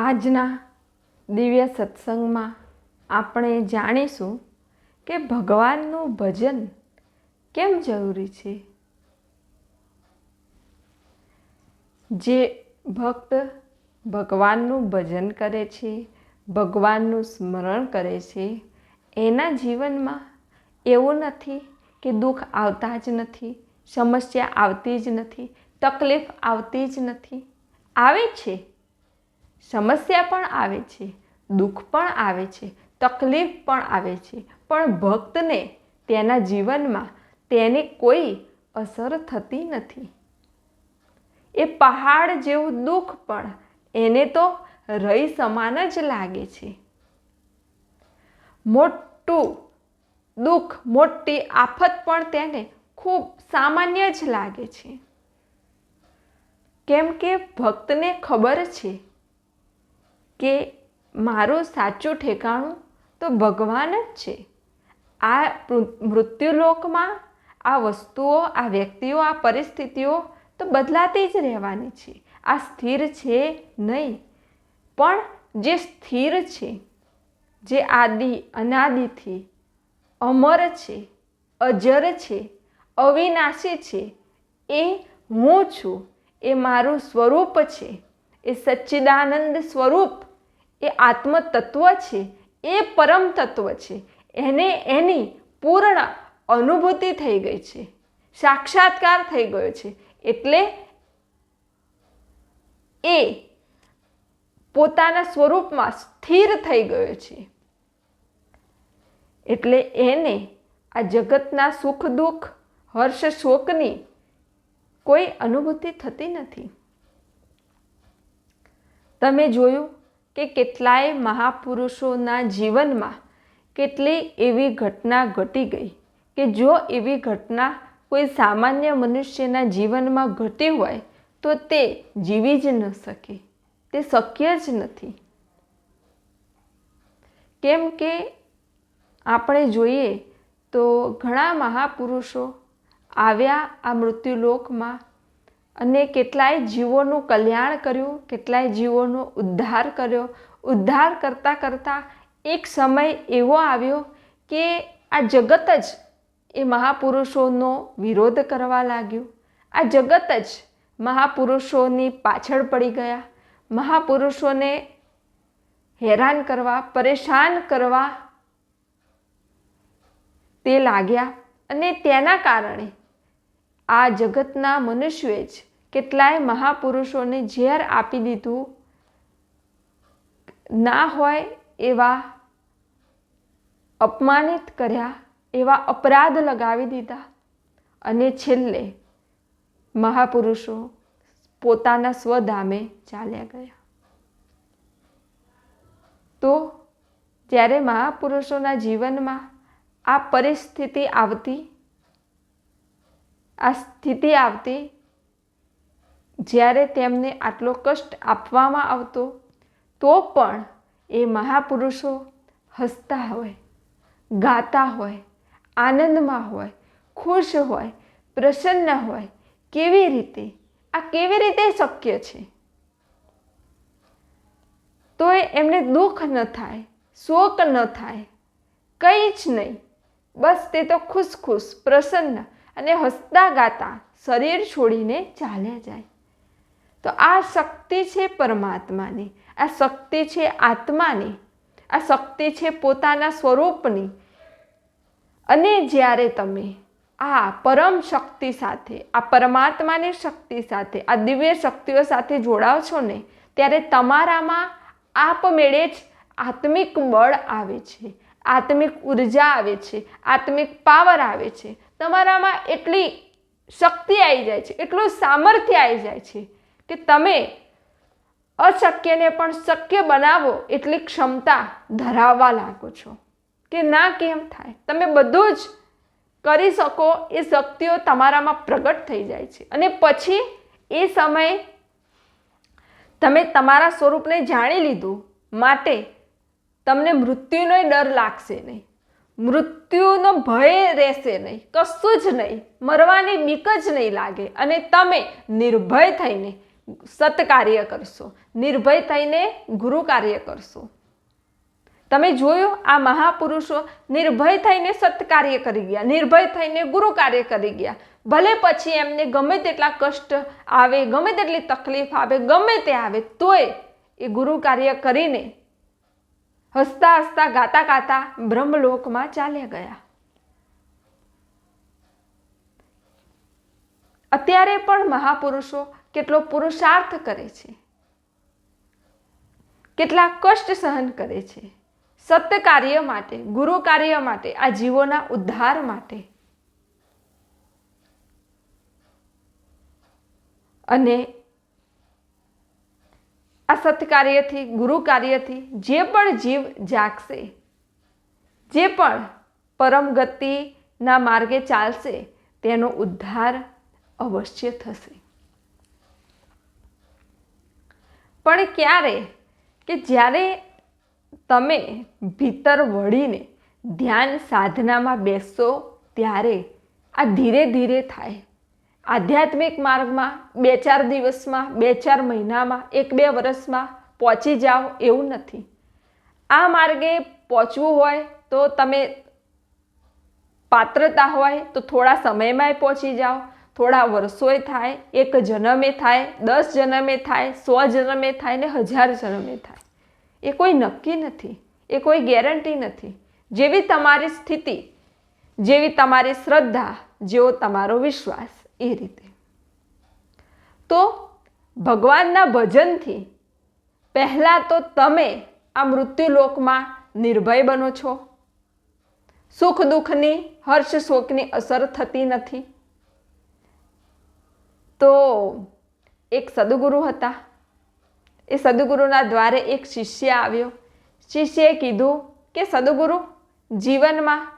આજના દિવ્ય સત્સંગમાં આપણે જાણીશું કે ભગવાનનું ભજન કેમ જરૂરી છે. જે ભક્ત ભગવાનનું ભજન કરે છે, ભગવાનનું સ્મરણ કરે છે, એના જીવનમાં એવું નથી કે દુઃખ આવતા જ નથી, સમસ્યા આવતી જ નથી, તકલીફ આવતી જ નથી. આવે છે. સમસ્યા પણ આવે છે, દુઃખ પણ આવે છે, તકલીફ પણ આવે છે. પણ ભક્તને તેના જીવનમાં તેની કોઈ અસર થતી નથી. એ પહાડ જેવું દુઃખ પણ એને તો રહી સમાન જ લાગે છે. મોટું દુઃખ, મોટી આફત પણ તેને ખૂબ સામાન્ય જ લાગે છે. કેમ કે ભક્તને ખબર છે કે મારું સાચું ઠેકાણું તો ભગવાન જ છે. આ મૃત્યુલોકમાં આ વસ્તુઓ, આ વ્યક્તિઓ, આ પરિસ્થિતિઓ તો બદલાતી જ રહેવાની છે. આ સ્થિર છે નહીં. પણ જે સ્થિર છે, જે આદિ, અનાદિથી અમર છે, અજર છે, અવિનાશી છે, એ હું છું, એ મારું સ્વરૂપ છે, એ સચ્ચિદાનંદ સ્વરૂપ એ આત્મતત્વ છે, એ પરમ તત્વ છે. એને એની પૂર્ણ અનુભૂતિ થઈ ગઈ છે. સાક્ષાત્કાર થઈ ગયો છે. એટલે એ પોતાના સ્વરૂપમાં સ્થિર થઈ ગયો છે. એટલે એને આ જગતના સુખ દુઃખ, હર્ષ શોકની કોઈ અનુભૂતિ થતી નથી. તમે જોયું કે કેટલાય મહાપુરુષોના જીવનમાં કેટલી એવી ઘટના ઘટી ગઈ કે જો એવી ઘટના કોઈ સામાન્ય મનુષ્યના જીવનમાં ઘટી હોય તો તે જીવી જ ન શકે. તે શક્ય જ નથી. કેમ કે આપણે જોઈએ તો ઘણા મહાપુરુષો આવ્યા આ મૃત્યુલોકમાં અને કેટલાય જીવોનું કલ્યાણ કર્યું, કેટલાય જીવોનો ઉદ્ધાર કર્યો. ઉદ્ધાર કરતાં કરતાં એક સમય એવો આવ્યો કે આ જગત જ એ મહાપુરુષોનો વિરોધ કરવા લાગ્યું. આ જગત જ મહાપુરુષોની પાછળ પડી ગયા. મહાપુરુષોને હેરાન કરવા, પરેશાન કરવા તે લાગ્યા અને તેના કારણે આ જગતના મનુષ્યોએ જ કેટલાય મહાપુરુષોને ઝેર આપી દીધું. ના હોય એવા અપમાનિત કર્યા, એવા અપરાધ લગાવી દીધા. અને છેલ્લે મહાપુરુષો પોતાના સ્વધામે ચાલ્યા ગયા. તો જ્યારે મહાપુરુષોના જીવનમાં આ પરિસ્થિતિ આવતી, આ સ્થિતિ આવતી જ્યારે તેમને આટલો કષ્ટ આપવામાં આવતો, તો પણ એ મહાપુરુષો હસતા હોય, ગાતા હોય, આનંદમાં હોય, ખુશ હોય, પ્રસન્ન હોય, કેવી રીતે? આ કેવી રીતે શક્ય છે? તો એમને દુઃખ ન થાય, શોક ન થાય, કંઈ જ નહીં. બસ તે તો ખુશ ખુશ પ્રસન્ન અને હસતા ગાતા શરીર છોડીને ચાલ્યા જાય. તો આ શક્તિ છે પરમાત્માની, આ શક્તિ છે આત્માની, આ શક્તિ છે પોતાના સ્વરૂપની. અને જ્યારે તમે આ પરમ શક્તિ સાથે, આ પરમાત્માની શક્તિ સાથે, આ દિવ્ય શક્તિઓ સાથે જોડાવ છો ને, ત્યારે તમારામાં આપમેળે જ આત્મિક બળ આવે છે, આત્મિક ઊર્જા આવે છે, આત્મિક પાવર આવે છે. તમારામાં એટલી શક્તિ આવી જાય છે, એટલું સામર્થ્ય આવી જાય છે કે તમે અશક્યને પણ શક્ય બનાવો એટલી ક્ષમતા ધરાવવા લાગો છો. કે ના, કેમ થાય? તમે બધું જ કરી શકો, એ શક્તિઓ તમારામાં પ્રગટ થઈ જાય છે. અને પછી એ સમયે તમે તમારા સ્વરૂપને જાણી લીધું, માટે તમને મૃત્યુનો ડર લાગશે નહીં. મૃત્યુનો ભય રહેશે નહીં. કશું જ નહીં. મરવાની બીક જ નહીં લાગે. અને તમે નિર્ભય થઈને સત્કાર્ય કરશો. નિર્ભય થઈને ગુરુ કાર્ય કરશો. તમે જોયું આ મહાપુરુષો નિર્ભય થઈને સત્કાર્ય કરી ગયા, નિર્ભય થઈને ગુરુ કાર્ય કરી ગયા. ભલે પછી એમને ગમે તેટલા કષ્ટ આવે, ગમે તેટલી તકલીફ આવે, ગમે તે આવે, તોય એ ગુરુ કાર્ય કરીને હસતા હસતા, ગાતા ગાતા બ્રહ્મલોકમાં ચાલ્યા ગયા. અત્યારે પણ મહાપુરુષો કેટલો પુરુષાર્થ કરે છે. કેટલા કષ્ટ સહન કરે છે. સત્ય કાર્ય માટે, ગુરુ કાર્ય માટે, આ જીવોના ઉદ્ધાર માટે. અને આ સત્કાર્યથી ગુરુ કાર્યથી જે પણ જીવ જાગશે, જે પણ પરમ ગતિના માર્ગે ચાલશે, તેનો ઉદ્ધાર અવશ્ય થશે. પણ ક્યારે કે જ્યારે તમે ભીતર વળીને ધ્યાન સાધનામાં બેસશો ત્યારે આ ધીરે ધીરે થાય. આધ્યાત્મિક માર્ગમાં બે ચાર દિવસમાં, બે ચાર મહિનામાં, એક બે વર્ષમાં પહોંચી જાઓ એવું નથી. આ માર્ગે પહોંચવું હોય તો તમે પાત્રતા હોય તો થોડા સમયમાંય પહોંચી જાઓ. થોડા વર્ષોએ થાય, એક જન્મે થાય, દસ જન્મે થાય, સો જન્મે થાય ને હજાર જન્મે થાય. એ કોઈ નક્કી નથી, એ કોઈ ગેરંટી નથી. જેવી તમારી સ્થિતિ, જેવી તમારી શ્રદ્ધા, જેવો તમારો વિશ્વાસ એ રીતે. તો ભગવાનના ભજનથી પહેલાં તો તમે આ મૃત્યુલોકમાં નિર્ભય બનો છો. સુખ દુઃખની, હર્ષ શોકની અસર થતી નથી. તો એક સદગુરુ હતા. એ સદગુરુના દ્વારે એક શિષ્ય આવ્યો. શિષ્યએ કીધું કે, સદગુરુ, જીવનમાં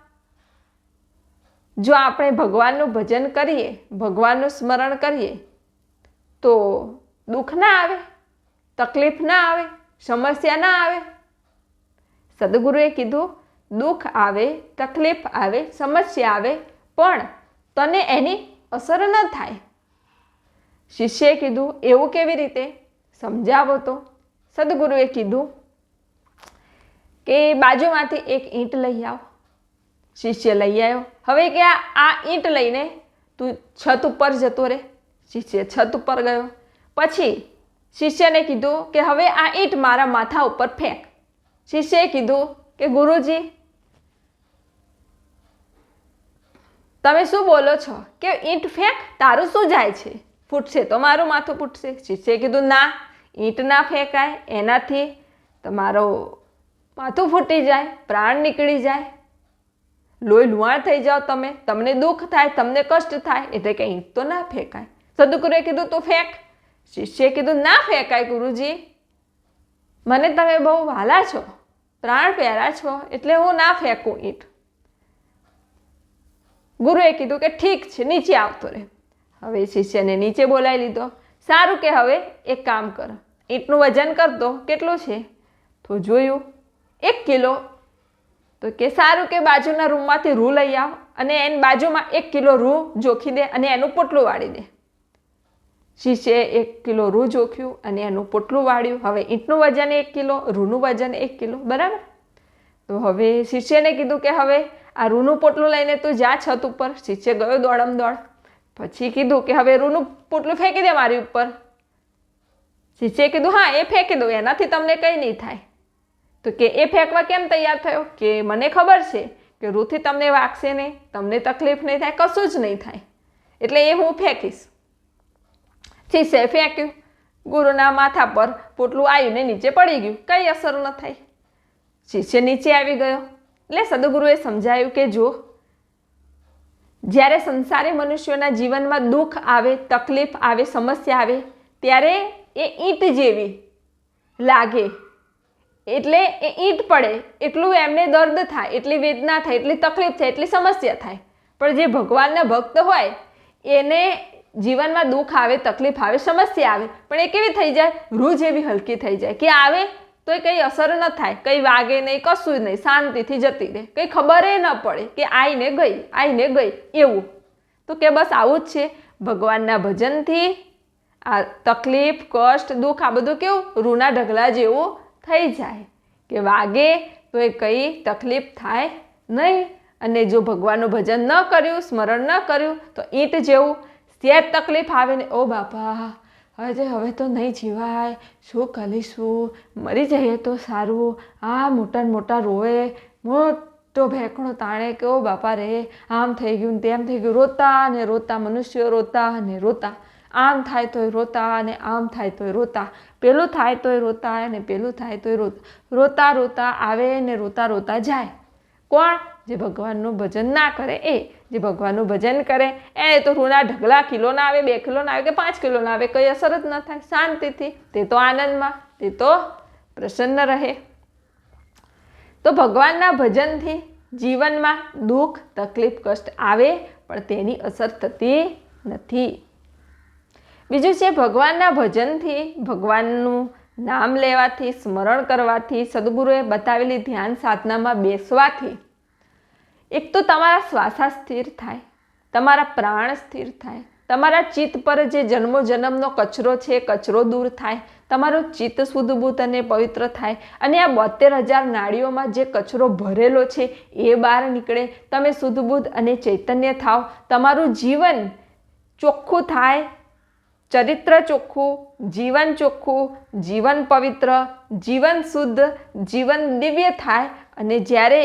જો આપણે ભગવાનનું ભજન કરીએ, ભગવાનનું સ્મરણ કરીએ, તો દુઃખ ના આવે, તકલીફ ના આવે, સમસ્યા ના આવે. સદગુરુએ કીધું, દુઃખ આવે, તકલીફ આવે, સમસ્યા આવે, પણ તને એની અસર ન થાય. શિષ્યએ કીધું, એવું કેવી રીતે? સમજાવો તો. સદગુરુએ કીધું, કે બાજુમાંથી એક ઈંટ લઈ આવ. શિષ્ય લઈ આવ્યો, હવે કે આ ઈંટ લઈને તું છત ઉપર જતો રહે શિષ્ય છત ઉપર ગયો. પછી શિષ્યને કીધું કે, હવે આ ઈંટ મારા માથા ઉપર ફેંક. શિષ્યએ કીધું કે, ગુરુજી, તમે શું બોલો છો? કે ઈંટ ફેંક? તારું શું જાય છે? ફૂટશે તો મારું માથું ફૂટશે શિષ્યએ કીધું, ના, ઈંટ ના ફેંકાય, એનાથી તમારો માથું ફૂટી જાય, પ્રાણ નીકળી જાય. લોહી લુહાણ થઈ જાઓ તમે, તમને દુઃખ થાય, તમને કષ્ટ થાય, એટલે કે ઈંટ તો ના ફેંકાય. સદગુરુએ કીધું, તું ફેંક. શિષ્યએ કીધું, ના ફેંકાય, ગુરુજી. મને તમે બહુ વાલા છો, પ્રાણ પ્યારા છો, એટલે હું ના ફેંકું ઈંટ. ગુરુએ કીધું કે ઠીક છે, નીચે આવતો રહે. હવે શિષ્યને નીચે બોલાવી લીધો. સારું કે હવે એક કામ કર. ઈંટનું વજન કરતો કેટલું છે? તો જોયું, એક કિલો. તો કે સારું કે બાજુના રૂમમાંથી રૂ લઈ આવ અને એની બાજુમાં એક કિલો રૂ જોખી દે અને એનું પોટલું વાળી દે. શિષ્યએ એક કિલો રૂ જોખ્યું અને એનું પોટલું વાળ્યું. હવે ઈંટનું વજન એક કિલો, રૂનું વજન એક કિલો, બરાબર? તો હવે શિષ્યને કીધું કે હવે આ રૂનું પોટલું લઈને તું જા છત ઉપર. શિષ્ય ગયો દોડમ દોડ. પછી કીધું કે હવે રૂનું પોટલું ફેંકી દે મારી ઉપર. શિષ્યએ કીધું, હા, એ ફેંકી દો એનાથી તમને કંઈ નહીં થાય. તો કે, એ ફેંકવા કેમ તૈયાર થયો? કે, મને ખબર છે કે રૂથી તમને વાગશે નહીં, તમને તકલીફ નહીં થાય, કશું જ નહીં થાય. એટલે એ હું ફેંકીશ. શિષ્યએ ફેંક્યું. ગુરુના માથા પર પોટલું આવ્યું ને નીચે પડી ગયું. કંઈ અસર ન થઈ. શિષ્ય નીચે આવી ગયો. એટલે સદગુરુએ સમજાયું કે જો જ્યારે સંસારી મનુષ્યોના જીવનમાં દુઃખ આવે, તકલીફ આવે, સમસ્યા આવે, ત્યારે એ ઈંટ જેવી લાગે. એટલે એ ઈંટ પડે, એટલું એમને દર્દ થાય, એટલી વેદના થાય, એટલી તકલીફ થાય, એટલી સમસ્યા થાય. પણ જે ભગવાનના ભક્ત હોય, એને જીવનમાં દુઃખ આવે, તકલીફ આવે, સમસ્યા આવે, પણ એ કેવી થઈ જાય? રૂ જેવી હલકી થઈ જાય. કે આવે તો એ કંઈ અસર ન થાય. કંઈ વાગે નહીં, કશું નહીં, શાંતિથી જતી રહે. કંઈ ખબર ન પડે કે આઈને ગઈ આઈને ગઈ, એવું. તો કે બસ આવું જ છે. ભગવાનના ભજનથી આ તકલીફ, કષ્ટ, દુઃખ, આ બધું કેવું? રૂના ઢગલા જેવું થઈ જાય. કે વાગે તો એ કંઈ તકલીફ થાય નહીં. અને જો ભગવાનનું ભજન ન કર્યું, સ્મરણ ન કર્યું, તો ઈંટ જેવું સેજ તકલીફ આવે ને, ઓ બાપા આજે હવે તો નહીં જીવાય. શું કરીશું? મરી જઈએ તો સારું. આ મોટા મોટા રોવે. મોટો ભેંકણો તાણે કે ઓ બાપા રે, આમ થઈ ગયું ને તેમ થઈ ગયું. રોતા ને રોતા, મનુષ્યો રોતા ને રોતા. આમ થાય તોય રોતા અને આમ થાય તોય રોતા. પેલું થાય તોય રોતા અને પેલું થાય તોય રોતા. રોતા રોતા આવે ને રોતા રોતા જાય. કોણ? જે ભગવાનનું ભજન ના કરે એ. જે ભગવાનનું ભજન કરે, એ તો રૂના ઢગલા કિલો ના આવે, બે કિલો ના આવે કે પાંચ કિલો ના આવે, કંઈ અસર જ ન થાય, શાંતિથી. તે તો આનંદમાં, તે તો પ્રસન્ન રહે. તો ભગવાનના ભજનથી જીવનમાં દુઃખ, તકલીફ, કષ્ટ આવે, પણ તેની અસર થતી નથી. બીજું છે, ભગવાનના ભજનથી ભગવાનનું નામ લેવાથી, સ્મરણ કરવાથી, સદગુરુએ બતાવેલી ધ્યાન સાધનામાં બેસવાથી એક તો તમારા શ્વાસા સ્થિર થાય, તમારા પ્રાણ સ્થિર થાય, તમારા ચિત્ત પર જે જન્મો જન્મનો કચરો છે એ કચરો દૂર થાય, તમારું ચિત્ત શુદ્ધબુદ્ધ અને પવિત્ર થાય અને આ બોતેર હજાર નાળીઓમાં જે કચરો ભરેલો છે એ બહાર નીકળે, તમે શુદ્ધબુદ્ધ અને ચૈતન્ય થાવ તમારું જીવન ચોખ્ખું થાય, ચરિત્ર ચોખ્ખું, જીવન ચોખ્ખું, જીવન પવિત્ર, જીવન શુદ્ધ, જીવન દિવ્ય થાય અને જ્યારે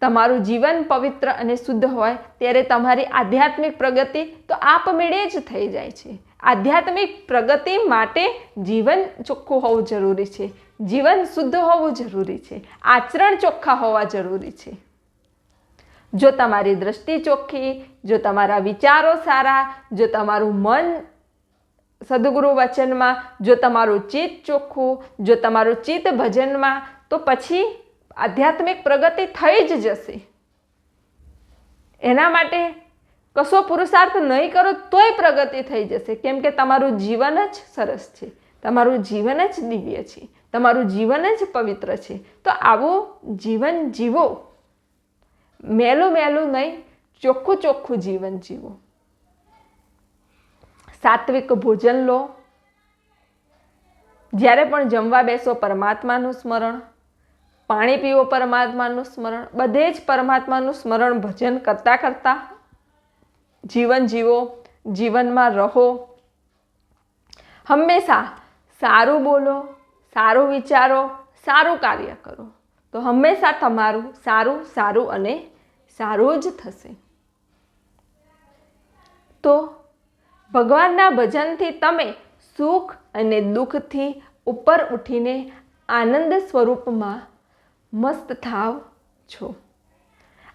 તમારું જીવન પવિત્ર અને શુદ્ધ હોય, ત્યારે તમારી આધ્યાત્મિક પ્રગતિ તો આપમેળે જ થઈ જાય છે. આધ્યાત્મિક પ્રગતિ માટે જીવન ચોખ્ખું હોવું જરૂરી છે. જીવન શુદ્ધ હોવું જરૂરી છે. આચરણ ચોખ્ખા હોવા જરૂરી છે. જો તમારી દ્રષ્ટિ ચોખ્ખી, જો તમારા વિચારો સારા, જો તમારું મન સદગુરુ વચનમાં, જો તમારું ચિત્ત ચોખ્ખું, જો તમારું ચિત્ત ભજનમાં, તો પછી આધ્યાત્મિક પ્રગતિ થઈ જ જશે. એના માટે કશો પુરુષાર્થ નહીં કરો તોય પ્રગતિ થઈ જશે. કેમ કે તમારું જીવન જ સરસ છે. તમારું જીવન જ દિવ્ય છે. તમારું જીવન જ પવિત્ર છે. તો આવું જીવન જીવો. મેલું મેલું નહીં, ચોખ્ખું ચોખ્ખું જીવન જીવો. સાત્વિક ભોજન લો. જ્યારે પણ જમવા બેસો પરમાત્માનું સ્મરણ. પાણી પીવો પરમાત્માનું સ્મરણ, બધે જ પરમાત્માનું સ્મરણ ભજન કરતાં કરતાં જીવન જીવો, જીવનમાં રહો. હંમેશા સારું બોલો, સારું વિચારો, સારું કાર્ય કરો. તો હંમેશા તમારું સારું સારું અને સારું જ થશે. તો ભગવાનના ભજનથી તમે સુખ અને દુઃખથી ઉપર ઉઠીને આનંદ સ્વરૂપમાં મસ્ત થાવ છો.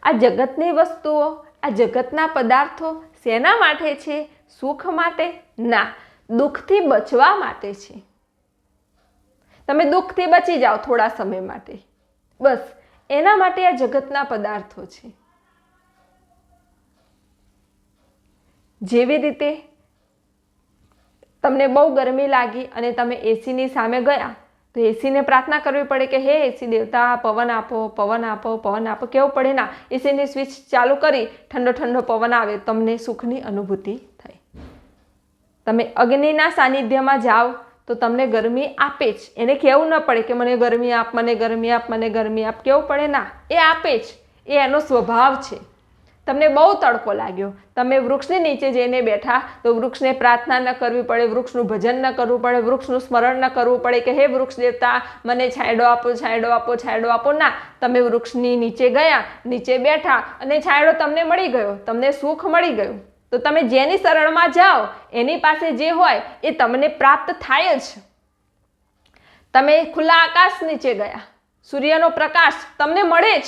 આ જગતની વસ્તુઓ, આ જગતના પદાર્થો શેના માટે છે? સુખ માટે? ના, દુઃખથી બચવા માટે છે. તમે દુઃખથી બચી જાઓ થોડા સમય માટે. બસ, એના માટે આ જગતના પદાર્થો છે. જેવી રીતે તમને બહુ ગરમી લાગી અને તમે એસીની સામે ગયા તો એસીને પ્રાર્થના કરવી પડે કે, હે એસી દેવતા, પવન આપો પવન આપો પવન આપો. કેવું પડે ના, એસીની સ્વિચ ચાલુ કરી, ઠંડો ઠંડો પવન આવે, તમને સુખની અનુભૂતિ થાય. તમે અગ્નિના સાનિધ્યમાં જાઓ, તો તમને ગરમી આપે જ. એને કહેવું ન પડે કે, મને ગરમી આપ, મને ગરમી આપ, મને ગરમી આપ. કેવું પડે ના, એ આપે જ. એ એનો સ્વભાવ છે. તમને બહુ તડકો લાગ્યો. તમે વૃક્ષની નીચે જઈને બેઠા તો વૃક્ષને પ્રાર્થના ન કરવી પડે, વૃક્ષનું ભજન ન કરવું પડે, વૃક્ષનું સ્મરણ ન કરવું પડે કે હે વૃક્ષ દેવતા મને છાંયડો આપો છાંયડો આપો છાંયડો આપો. ના, તમે વૃક્ષની નીચે ગયા, નીચે બેઠા અને છાંયડો તમને મળી ગયો, તમને સુખ મળી ગયું. તો તમે જેની શરણમાં જાઓ, એની પાસે જે હોય એ તમને પ્રાપ્ત થાય જ. તમે ખુલ્લા આકાશ નીચે ગયા. સૂર્યનો પ્રકાશ તમને મળે જ.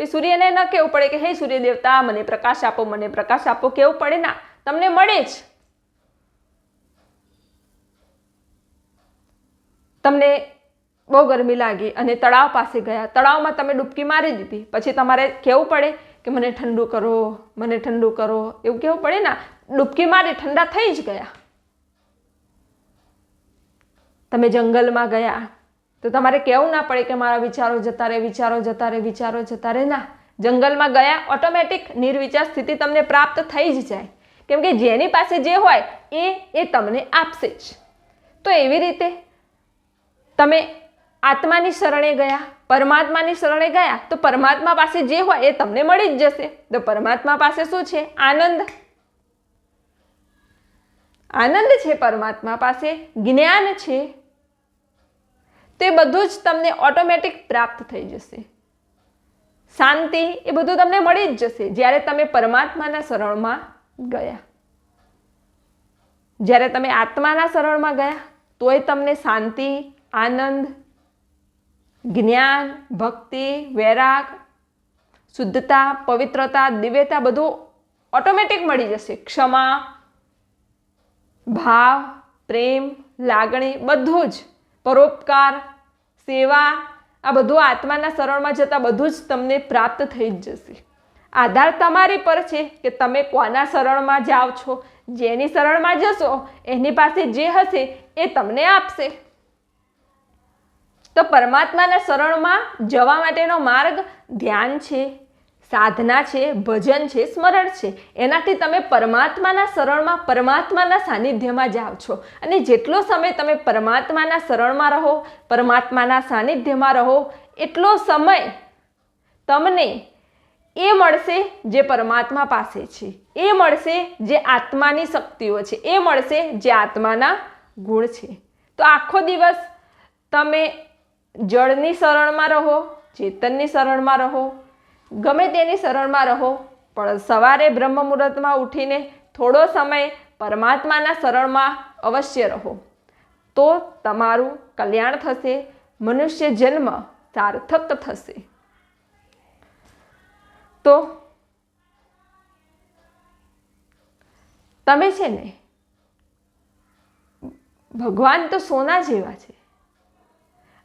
એ સૂર્યને ન કહેવું પડે કે, હે સૂર્ય દેવતા મને પ્રકાશ આપો, મને પ્રકાશ આપો. કેવું પડે ના. તમને મળે જ. તમને બહુ ગરમી લાગી અને તળાવ પાસે ગયા. તળાવમાં તમે ડૂબકી મારી દીધી. પછી તમારે કહેવું પડે કે, મને ઠંડુ કરો, મને ઠંડુ કરો. એવું કહેવું પડે ના. ડૂબકી મારી ઠંડા થઈ જ ગયા. તમે જંગલમાં ગયા. તો તમારે કહેવું ના પડે કે મારા વિચારો જતા રહે, વિચારો જતા રહે, વિચારો જતા રહે? ના, જંગલમાં ગયા ઓટોમેટિક નિર્વિચાર સ્થિતિ તમને પ્રાપ્ત થઈ જ જાય. કેમ કે જેની પાસે જે હોય, એ એ તમને આપશે જ. તો એવી રીતે તમે આત્માની શરણે ગયા, પરમાત્માની શરણે ગયા, તો પરમાત્મા પાસે જે હોય, એ તમને મળી જ જશે. તો પરમાત્મા પાસે શું છે? આનંદ. આનંદ છે પરમાત્મા પાસે, જ્ઞાન છે તે બધું જ તમને ઓટોમેટિક પ્રાપ્ત થઈ જશે. શાંતિ એ બધું તમને મળી જ જશે જ્યારે તમે પરમાત્માના શરણમાં ગયા. જ્યારે તમે આત્માના શરણમાં ગયા, તોય તમને શાંતિ, આનંદ, જ્ઞાન, ભક્તિ, વૈરાગ, શુદ્ધતા, પવિત્રતા, દિવ્યતા બધું ઓટોમેટિક મળી જશે. ક્ષમા, ભાવ, પ્રેમ, લાગણી બધું જ. પરોપકાર, સેવા, આ બધું આત્માના શરણમાં જતાં બધું જ તમને પ્રાપ્ત થઈ જ જશે. આધાર તમારી પર છે કે તમે કોના શરણમાં જાઓ છો, જેની શરણમાં જશો, એની પાસે જે હશે એ તમને આપશે. તો પરમાત્માના શરણમાં જવા માટેનો માર્ગ ધ્યાન છે. સાધના છે, ભજન છે, સ્મરણ છે. એનાથી તમે પરમાત્માના શરણમાં, પરમાત્માના સાનિધ્યમાં જાઓ છો. અને જેટલો સમય તમે પરમાત્માના શરણમાં રહો, પરમાત્માના સાનિધ્યમાં રહો, એટલો સમય તમને એ મળશે જે પરમાત્મા પાસે છે. એ મળશે જે આત્માની શક્તિઓ છે. એ મળશે જે આત્માના ગુણ છે. તો આખો દિવસ તમે જળની શરણમાં રહો, ચેતનની શરણમાં રહો ગમે તેની શરણમાં રહો, પણ સવારે બ્રહ્મ મુહૂર્તમાં ઉઠીને થોડો સમય પરમાત્માના શરણમાં અવશ્ય રહો. તો તમારું કલ્યાણ થશે, મનુષ્ય જન્મ સાર્થક થશે. તો તમે છે ને, ભગવાન તો સોના જેવા છે.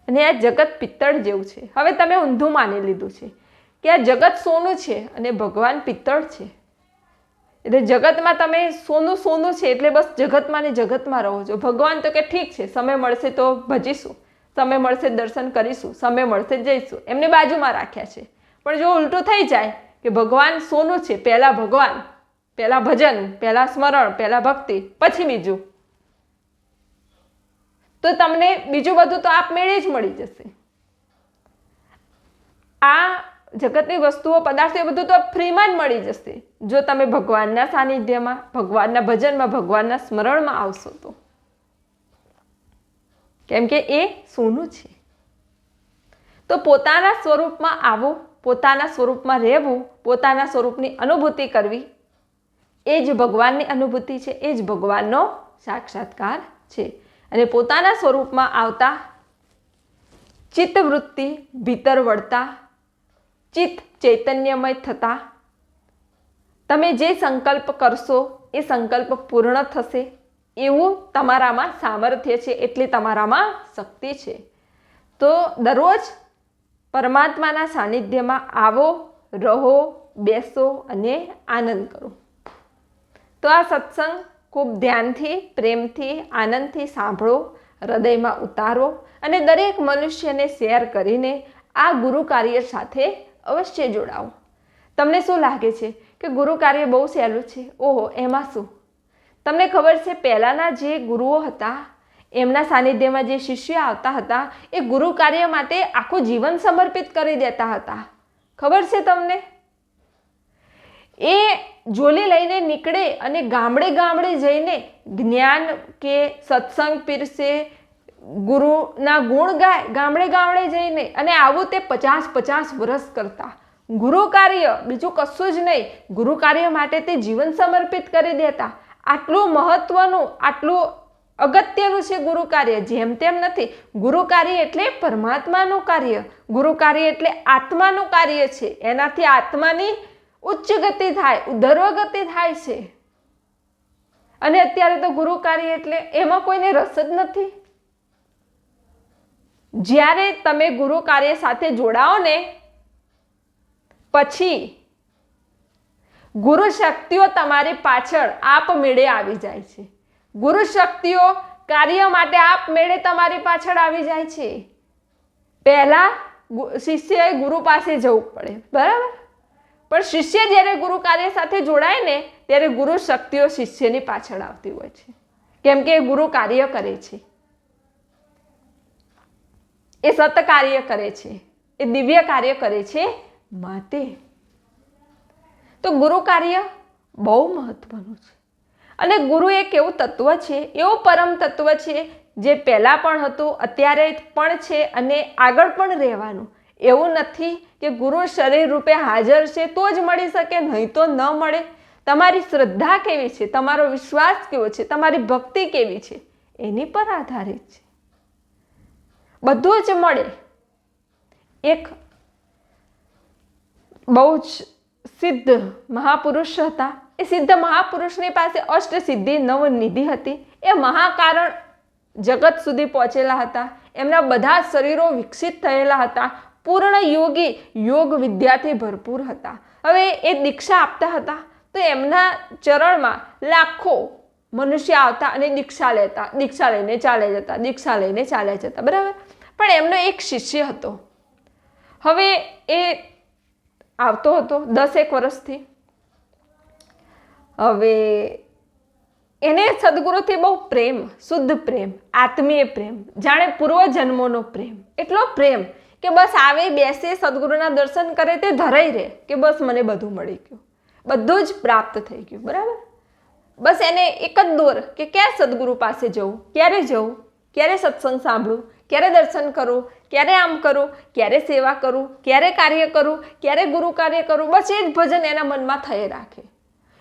અને આ જગત પિત્તળ જેવું છે. હવે તમે ઊંધું માની લીધું છે. કે આ જગત સોનું છે અને ભગવાન પિત્તળ છે. એટલે જગતમાં તમે સોનું સોનું છે એટલે બસ જગતમાં ને જગતમાં રહો છો. ભગવાન તો કે ઠીક છે, સમય મળશે તો ભજીશું. સમય મળશે દર્શન કરીશું. સમય મળશે જઈશું. એમને બાજુમાં રાખ્યા છે. પણ જો ઉલટું થઈ જાય કે ભગવાન સોનું છે, પહેલાં ભગવાન, પહેલાં ભજન, પહેલાં સ્મરણ, પહેલાં ભક્તિ, પછી બીજું. તો તમને બીજું બધું તો આપમેળે જ મળી જશે. આ જગતની વસ્તુઓ, પદાર્થો એ બધું તો ફ્રીમાં જ મળી જશે. જો તમે ભગવાનના સાનિધ્યમાં, ભગવાનના ભજનમાં, ભગવાનના સ્મરણમાં આવશો તો. કેમ કે એ સોનું છે. તો પોતાના સ્વરૂપમાં આવવું પોતાના સ્વરૂપમાં રહેવું, પોતાના સ્વરૂપની અનુભૂતિ કરવી. એ જ ભગવાનની અનુભૂતિ છે, એ જ ભગવાનનો સાક્ષાત્કાર છે. અને પોતાના સ્વરૂપમાં આવતા ચિત્તવૃત્તિ, ભીતર વળતા ચિત્ત ચૈતન્યમય થતા. તમે જે સંકલ્પ કરશો, એ સંકલ્પ પૂર્ણ થશે. એવું તમારામાં સામર્થ્ય છે, એટલી તમારામાં શક્તિ છે. તો દરરોજ પરમાત્માના સાનિધ્યમાં આવો, રહો, બેસો અને આનંદ કરો. તો આ સત્સંગ ખૂબ ધ્યાનથી, પ્રેમથી, આનંદથી સાંભળો, હૃદયમાં ઉતારો અને દરેક મનુષ્યને શેર કરીને આ ગુરુ કાર્ય સાથે અવશ્ય જોડાઓ તમને શું લાગે છે કે ગુરુ કાર્ય બહુ સહેલું છે? ઓહો, એમાં શું? તમને ખબર છે પહેલાંના જે ગુરુઓ હતા, એમના સાનિધ્યમાં જે શિષ્ય આવતા હતા, એ ગુરુ કાર્ય માટે આખું જીવન સમર્પિત કરી દેતા હતા. ખબર છે તમને? એ જોલી લઈને નીકળે અને ગામડે ગામડે જઈને જ્ઞાન કે સત્સંગ પીરસે ગુરુના ગુણ ગાય, ગામડે ગામડે જઈને અને આવું તે પચાસ પચાસ વર્ષ કરતા. ગુરુ કાર્ય બીજું કશું જ નહીં. ગુરુ કાર્ય માટે તે જીવન સમર્પિત કરી દેતા. આટલું મહત્વનું, આટલું અગત્યનું છે ગુરુ કાર્ય. જેમ તેમ નથી. ગુરુ કાર્ય એટલે પરમાત્માનું કાર્ય. ગુરુ કાર્ય એટલે આત્માનું કાર્ય છે. એનાથી આત્માની ઉચ્ચ ગતિ થાય, ઉધર્વ ગતિ થાય છે. અને અત્યારે તો ગુરુ કાર્ય એટલે એમાં કોઈને રસ જ નથી. જ્યારે તમે ગુરુ કાર્ય સાથે જોડાઓ ને, પછી ગુરુ શક્તિઓ તમારી પાછળ આપમેળે આવી જાય છે. ગુરુ શક્તિઓ કાર્ય માટે આપમેળે તમારી પાછળ આવી જાય છે. પહેલાં શિષ્યએ ગુરુ પાસે જવું પડે, બરાબર? પણ શિષ્ય જ્યારે ગુરુ કાર્ય સાથે જોડાય ને, ત્યારે ગુરુ શક્તિઓ શિષ્યની પાછળ આવતી હોય છે. કેમ કે ગુરુ કાર્ય કરે છે. એ સત કાર્ય કરે છે. એ દિવ્ય કાર્ય કરે છે માટે. તો ગુરુ કાર્ય બહુ મહત્વનું છે. અને ગુરુ એક એવું તત્વ છે, એવું પરમ તત્વ છે, જે પહેલાં પણ હતું, અત્યારે પણ છે અને આગળ પણ રહેવાનું. એવું નથી કે ગુરુ શરીર રૂપે હાજર છે તો જ મળી શકે, નહીં તો ન મળે. તમારી શ્રદ્ધા કેવી છે? તમારો વિશ્વાસ કેવો છે? તમારી ભક્તિ કેવી છે? એની પર આધારિત છે. બધું જ મળે. એક બહુ જ સિદ્ધ મહાપુરુષ હતા. એ સિદ્ધ મહાપુરુષની પાસે અષ્ટ સિદ્ધિ નવનિધિ હતી. એ મહાકારણ જગત સુધી પહોંચેલા હતા. એમના બધા શરીરો વિકસિત થયેલા હતા. પૂર્ણ યોગી, યોગ વિદ્યાથી ભરપૂર હતા. હવે એ દીક્ષા આપતા હતા. તો એમના ચરણમાં લાખો મનુષ્ય આવતા અને દીક્ષા લેતા, દીક્ષા લઈને ચાલે જતા, દીક્ષા લઈને ચાલે જતા, બરાબર? પણ એમનો એક શિષ્ય હતો. હવે એ આવતો હતો દસેક વર્ષથી. હવે એને સદગુરુથી બહુ પ્રેમ, શુદ્ધ પ્રેમ, આત્મીય પ્રેમ, જાણે પૂર્વજન્મોનો પ્રેમ, એટલો પ્રેમ કે બસ આવે, બેસે, સદગુરુના દર્શન કરે, તે ધરાઈ રહે કે બસ મને બધું મળી ગયું. બધું જ પ્રાપ્ત થઈ ગયું, બરાબર? બસ એને એક જ દોર કે ક્યારે સદગુરુ પાસે જવું? ક્યારે જવું? ક્યારે સત્સંગ સાંભળું? ક્યારે દર્શન કરું? ક્યારે આમ કરું? ક્યારે સેવા કરું? ક્યારે કાર્ય કરું? ક્યારે ગુરુ કાર્ય કરું? બસ એ જ ભજન એના મનમાં થઈ રાખે.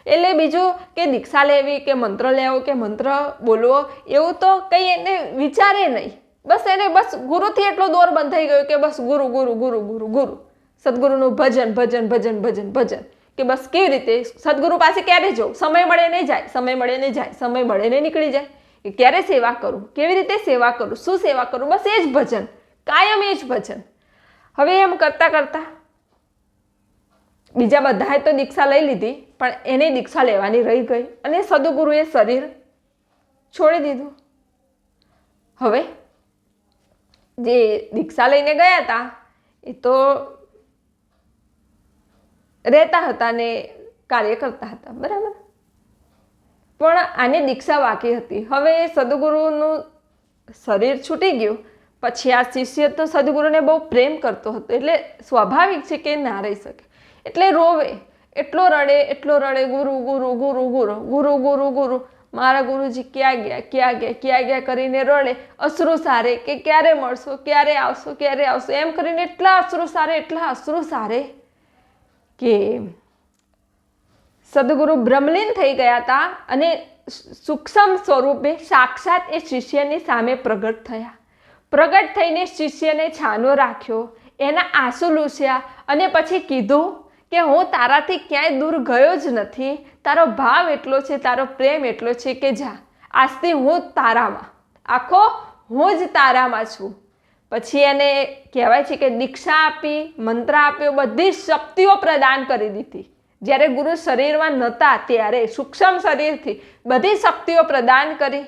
એટલે બીજું કે દીક્ષા લેવી કે મંત્ર લેવો કે મંત્ર બોલવો, એવું તો કંઈ એને વિચારે નહીં. બસ એને બસ ગુરુથી એટલો દોર બંધાઈ ગયો કે બસ ગુરુ ગુરુ ગુરુ ગુરુ ગુરુ. સદગુરુનું ભજન ભજન ભજન ભજન ભજન. કે બસ કેવી રીતે? સદગુરુ પાસે ક્યારે જવું સમય મળે નહીં જાય, સમય મળે નહીં જાય, સમય મળે નહીં નીકળી જાય. કે ક્યારે સેવા કરું? કેવી રીતે સેવા કરું? શું સેવા કરું? બસ એ જ ભજન, કાયમ એ જ ભજન. હવે એમ કરતાં કરતાં બીજા બધાએ તો દીક્ષા લઈ લીધી, પણ એને દીક્ષા લેવાની રહી ગઈ અને સદગુરુએ શરીર છોડી દીધું. હવે જે દીક્ષા લઈને ગયા હતા એ તો રહેતા હતા ને કાર્ય કરતા હતા, બરાબર? પણ આને દીક્ષા બાકી હતી. હવે સદગુરુનું શરીર છૂટી ગયું. પછી આ શિષ્ય તો સદગુરુને બહુ પ્રેમ કરતો હતો, એટલે સ્વાભાવિક છે કે ના રહી શકે. એટલે રોવે. એટલો રડે એટલો રડે, ગુરુ ગુરુ ગુરુ ગુરુ ગુરુ ગુરુ ગુરુ. મારા ગુરુજી ક્યાં ગયા ક્યાં ગયા ક્યાં ગયા કરીને રડે. અશ્રુ સારે કે ક્યારે મળશો, ક્યારે આવશો ક્યારે આવશો? એમ કરીને એટલા અશ્રુ સારે, એટલા અશ્રુ સારે કે સદગુરુ બ્રહ્મલીન થઈ ગયા હતા અને સૂક્ષ્મ સ્વરૂપે સાક્ષાત એ શિષ્યની સામે પ્રગટ થયા. પ્રગટ થઈને શિષ્યને છાનો રાખ્યો, એના આંસુ લૂસ્યા અને પછી કીધું કે હું તારાથી ક્યાંય દૂર ગયો જ નથી, તારો ભાવ એટલો છે, તારો પ્રેમ એટલો છે કે જા, આજથી હું તારામાં, આખો હું જ તારામાં છું. પછી એને કહેવાય છે કે દીક્ષા આપી, મંત્ર આપ્યો, બધી શક્તિઓ પ્રદાન કરી દીધી. જ્યારે ગુરુ શરીરમાં નહોતા ત્યારે સૂક્ષ્મ શરીરથી બધી શક્તિઓ પ્રદાન કરી.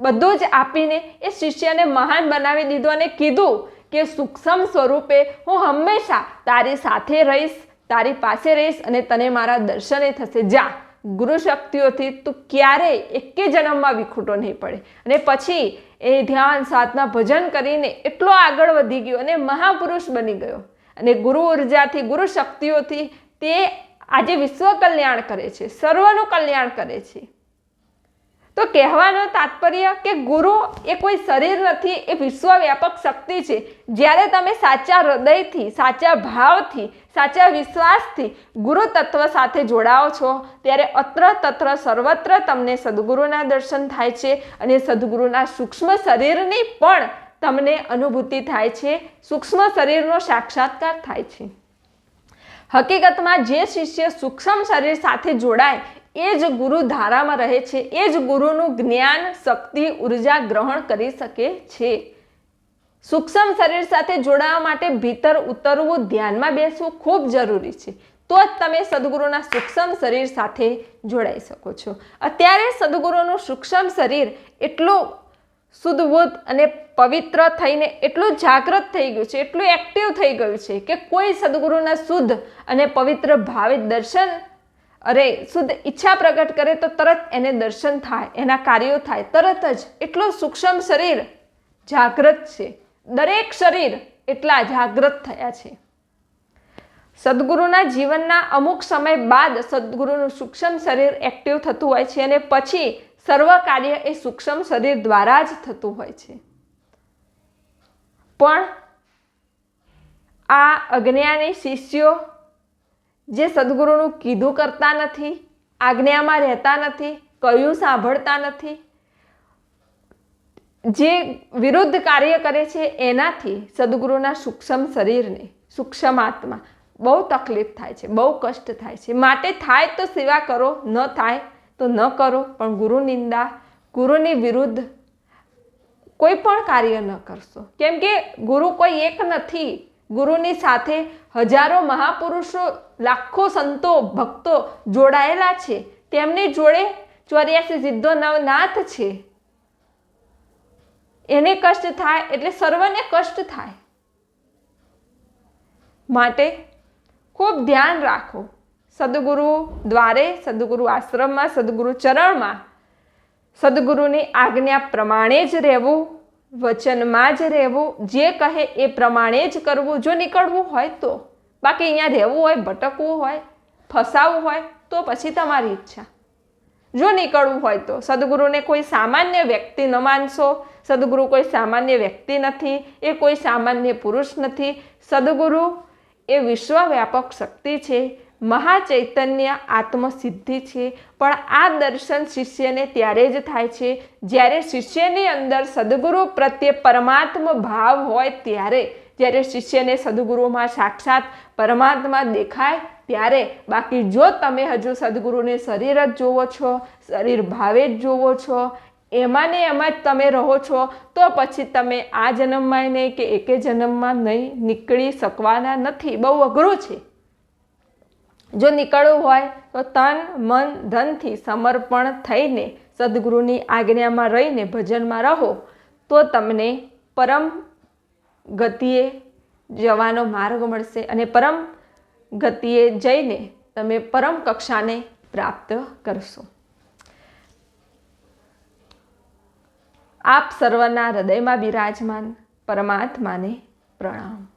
બધું જ આપીને એ શિષ્યને મહાન બનાવી દીધો અને કીધું કે સૂક્ષ્મ સ્વરૂપે હું હંમેશા તારી સાથે રહીશ, તારી પાસે રહીશ અને તને મારા દર્શને થશે. જા. ગુરુ શક્તિઓથી તું ક્યારેય એકે જન્મમાં વિખૂટો નહીં પડે. અને પછી એ ધ્યાન, સાધના, ભજન કરીને એટલો આગળ વધી ગયો અને મહાપુરુષ બની ગયો. અને ગુરુ ઉર્જાથી, ગુરુ શક્તિઓથી તે આજે વિશ્વ કલ્યાણ કરે છે, સર્વનું કલ્યાણ કરે છે. તો કહેવાનો તાત્પર્ય કે ગુરુ એ કોઈ શરીર નથી, એ વિશ્વવ્યાપક શક્તિ છે. જ્યારે તમે સાચા હૃદયથી, સાચા ભાવથી, સાચા વિશ્વાસથી ગુરુ તત્વ સાથે જોડાઓ છો, ત્યારે અત્ર તત્ર સર્વત્ર તમને સદગુરુના દર્શન થાય છે અને સદગુરુના સૂક્ષ્મ શરીરની પણ તમને અનુભૂતિ થાય છે. સૂક્ષ્મ શરીરનો સાક્ષાત્કાર થાય છે. હકીકતમાં જે શિષ્ય સૂક્ષ્મ શરીર સાથે જોડાય એ જ ગુરુ ધારામાં રહે છે. એ જ ગુરુનું જ્ઞાન, શક્તિ, ઊર્જા ગ્રહણ કરી શકે છે. સૂક્ષ્મ શરીર સાથે જોડાવા માટે ભીતર ઉતરવું ધ્યાનમાં બેસવું ખૂબ જરૂરી છે. તો જ તમે સદગુરુના સૂક્ષ્મ શરીર સાથે જોડાઈ શકો છો. અત્યારે સદગુરુનું સૂક્ષ્મ શરીર એટલું શુદ્ધબુદ્ધ અને પવિત્ર થઈને એટલું જાગૃત થઈ ગયું છે, એટલું એક્ટિવ થઈ ગયું છે કે કોઈ સદગુરુના શુદ્ધ અને પવિત્ર ભાવે દર્શન અરે, શુદ્ધ ઈચ્છા પ્રગટ કરે તો તરત એને દર્શન થાય, એના કાર્યો થાય. તરત જ એટલું સૂક્ષ્મ શરીર જાગૃત છે. દરેક શરીર એટલા જાગૃત થયા છે. સદગુરુના જીવનના અમુક સમય બાદ સદગુરુનું સૂક્ષ્મ શરીર એક્ટિવ થતું હોય છે અને પછી સર્વ કાર્ય એ સૂક્ષ્મ શરીર દ્વારા જ થતું હોય છે. પણ આ અજ્ઞાની શિષ્યો જે સદગુરુનું કીધું કરતા નથી, આજ્ઞામાં રહેતા નથી કયું સાંભળતા નથી, જે વિરુદ્ધ કાર્ય કરે છે એનાથી સદગુરુના સૂક્ષ્મ શરીરને, સૂક્ષ્મ આત્મા બહુ તકલીફ થાય છે, બહુ કષ્ટ થાય છે. માટે થાય તો સેવા કરો, ન થાય તો ન કરો, પણ ગુરુ નિંદા, ગુરુની વિરુદ્ધ કોઈ પણ કાર્ય ન કરશો. કેમ કે ગુરુ કોઈ એક નથી ગુરુની સાથે હજારો મહાપુરુષો, લાખો સંતો, ભક્તો જોડાયેલા છે. તેમની જોડે ચોર્યાસી સિદ્ધો નવનાથ છે. એને કષ્ટ થાય એટલે સર્વને કષ્ટ થાય. માટે ખૂબ ધ્યાન રાખો. સદગુરુ દ્વારે, સદગુરુ આશ્રમમાં, સદગુરુ ચરણમાં સદગુરુની આજ્ઞા પ્રમાણે જ રહેવું. વચનમાં જ રહેવું, જે કહે એ પ્રમાણે જ કરવું. જો નીકળવું હોય તો. બાકી અહીંયા રહેવું હોય, ભટકવું હોય ફસાવવું હોય, તો પછી તમારી ઈચ્છા. જો નીકળવું હોય તો. સદગુરુને કોઈ સામાન્ય વ્યક્તિ ન માનશો. સદગુરુ કોઈ સામાન્ય વ્યક્તિ નથી. એ કોઈ સામાન્ય પુરુષ નથી. સદગુરુ એ વિશ્વવ્યાપક શક્તિ છે. મહાચૈતન્ય આત્મસિદ્ધિ છે. પણ આ દર્શન શિષ્યને ત્યારે જ થાય છે, જ્યારે શિષ્યની અંદર સદગુરુ પ્રત્યે પરમાત્મ ભાવ હોય ત્યારે. જ્યારે શિષ્યને સદગુરુમાં સાક્ષાત પરમાત્મા દેખાય ત્યારે. બાકી જો તમે હજુ સદગુરુને શરીર જ જોવો છો, શરીર ભાવે જ જોવો છો, એમાં ને એમાં જ તમે રહો છો, તો પછી તમે આ જન્મમાં નહીં કે એકે જન્મમાં નહીં નીકળી શકવાના નથી. બહુ અઘરું છે. જો નીકળવું હોય, તો તન, મન, ધનથી સમર્પણ થઈને સદગુરુની આજ્ઞામાં રહીને ભજનમાં રહો, તો તમને પરમ ગતિએ જવાનો માર્ગ મળશે અને પરમ ગતિએ જઈને તમે પરમ કક્ષાને પ્રાપ્ત કરશો. આપ સર્વના હૃદયમાં બિરાજમાન પરમાત્માને પ્રણામ.